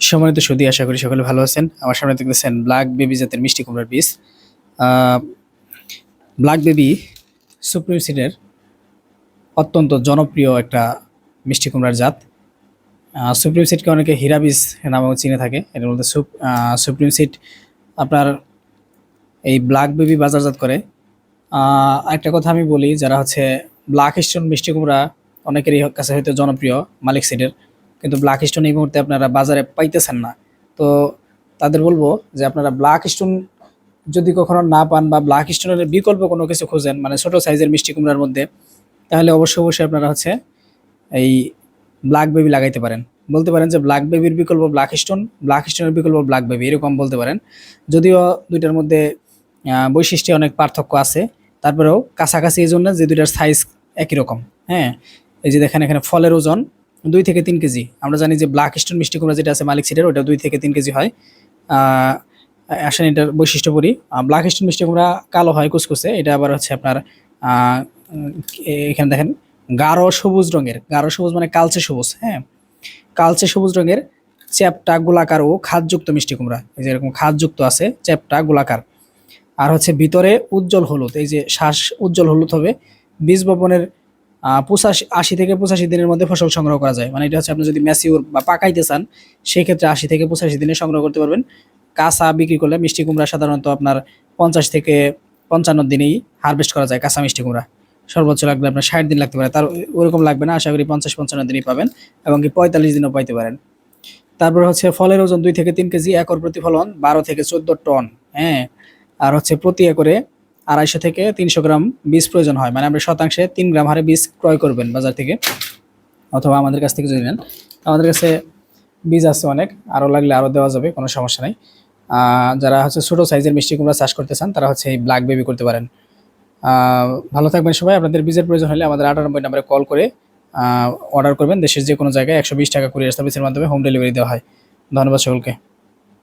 সম্মানিত সুদী আশা করি সকলে ভালো আছেন। আমার সামনে দেখতেছেন ব্ল্যাক বেবি জাতের মিষ্টি কুমড়ার বীজ। ব্ল্যাক বেবি সুপ্রিম সিডের অত্যন্ত জনপ্রিয় একটা মিষ্টি কুমড়ার জাত। সুপ্রিম সিডকে অনেকে হীরা বীজ নামেও চিনে থাকে। এর মধ্যে সুপ সুপ্রিম সিড আপনার এই ব্ল্যাক বেবি বাজারজাত করে। একটা কথা আমি বলি, যারা হচ্ছে ব্ল্যাক স্টোন মিষ্টি কুমড়া অনেকেরই কাছে হয়তো জনপ্রিয় মালিক সিডের কিন্তু ব্ল্যাক স্টোন এই মুহূর্তে আপনারা বাজারে পাইতেছেন না। তো তাদের বলব যে আপনারা ব্ল্যাক স্টোন যদি কখনো না পান বা ব্ল্যাক স্টোনের বিকল্প কোনো কিছু খোঁজেন মানে ছোটো সাইজের মিষ্টি কুমড়ার মধ্যে, তাহলে অবশ্যই অবশ্যই আপনারা হচ্ছে এই ব্ল্যাক বেবি লাগাইতে পারেন। বলতে পারেন যে ব্ল্যাক বেবির বিকল্প ব্ল্যাক স্টোন ব্ল্যাক স্টোনের বিকল্প ব্ল্যাক বেবি এরকম বলতে পারেন। যদিও দুইটার মধ্যে বৈশিষ্ট্যে অনেক পার্থক্য আছে, তারপরেও কাছাকাছি এই জন্য যে দুইটার সাইজ একই রকম। হ্যাঁ এই যে দেখেন এখানে ফলের ওজন দুই থেকে তিন কেজি। আমরা জানি যে ব্ল্যাক স্টোন মিষ্টি কুমড়া যেটা আছে মালিক সিটের ওটা দুই থেকে তিন কেজি হয়। আসেন এটার বৈশিষ্ট্য বলি ব্ল্যাক স্টোন মিষ্টি কুমড়া কালো হয় কুচকুচে এটা আবার হচ্ছে আপনার এখানে দেখেন, গাঢ় সবুজ রঙের, গাঢ় সবুজ মানে কালচে সবুজ হ্যাঁ? কালচে সবুজ রঙের চ্যাপটা গোলাকার ও খাদযুক্ত মিষ্টি কুমড়া, এই যে এরকম খাদযুক্ত আছে চ্যাপটা গোলাকার। আর হচ্ছে ভিতরে উজ্জ্বল হলুদ, এই যে শ্বাস উজ্জ্বল হলুদ হবে, বীজ বপনের পঁচাশি, আশি থেকে পঁচাশি দিনের মধ্যে ফসল সংগ্রহ করা যায়। মানে এটা হচ্ছে আপনি যদি ম্যাসিউর বা পাকাইতে চান সেই ক্ষেত্রে আশি থেকে পঁচাশি দিনে সংগ্রহ করতে পারবেন। কাঁচা বিক্রি করলে মিষ্টি কুমড়া সাধারণত আপনার পঞ্চাশ থেকে পঞ্চান্ন দিনেই হারভেস্ট করা যায় কাঁচা মিষ্টি কুমড়া। সর্বোচ্চ লাগবে আপনার ষাট দিন লাগতে পারে। তার ওরকম লাগবে না, আশা করি পঞ্চাশ, পঞ্চান্ন দিনই পাবেন এবং কি পঁয়তাল্লিশ দিনও পাইতে পারেন। তারপর হচ্ছে ফলের ওজন দুই থেকে তিন কেজি একর প্রতি ফলন বারো থেকে চোদ্দ টন হ্যাঁ। আর হচ্ছে প্রতি একরে আড়াইশো থেকে তিনশো গ্রাম বীজ প্রয়োজন হয়। মানে আপনি শতাংশে তিন গ্রাম হারে বীজ ক্রয় করবেন বাজার থেকে। অথবা আমাদের কাছ থেকে যদি নেন। আমাদের কাছে বীজ আছে অনেক। আরও লাগলে আরও দেওয়া যাবে, কোনো সমস্যা নেই। যারা হচ্ছে ছোটো সাইজের মিষ্টি কুমড়া চাষ করতে চান, তারা হচ্ছে এই ব্ল্যাক বেবি করতে পারেন। ভালো থাকবেন সবাই। আপনাদের বীজের প্রয়োজন হলে আমাদের আটানব্বই নম্বরে কল করে অর্ডার করবেন। দেশের যে কোনো জায়গায় একশো বিশ টাকা কুরিয়ার সার্ভিসের মাধ্যমে হোম ডেলিভারি দেওয়া হয়। ধন্যবাদ সকলকে।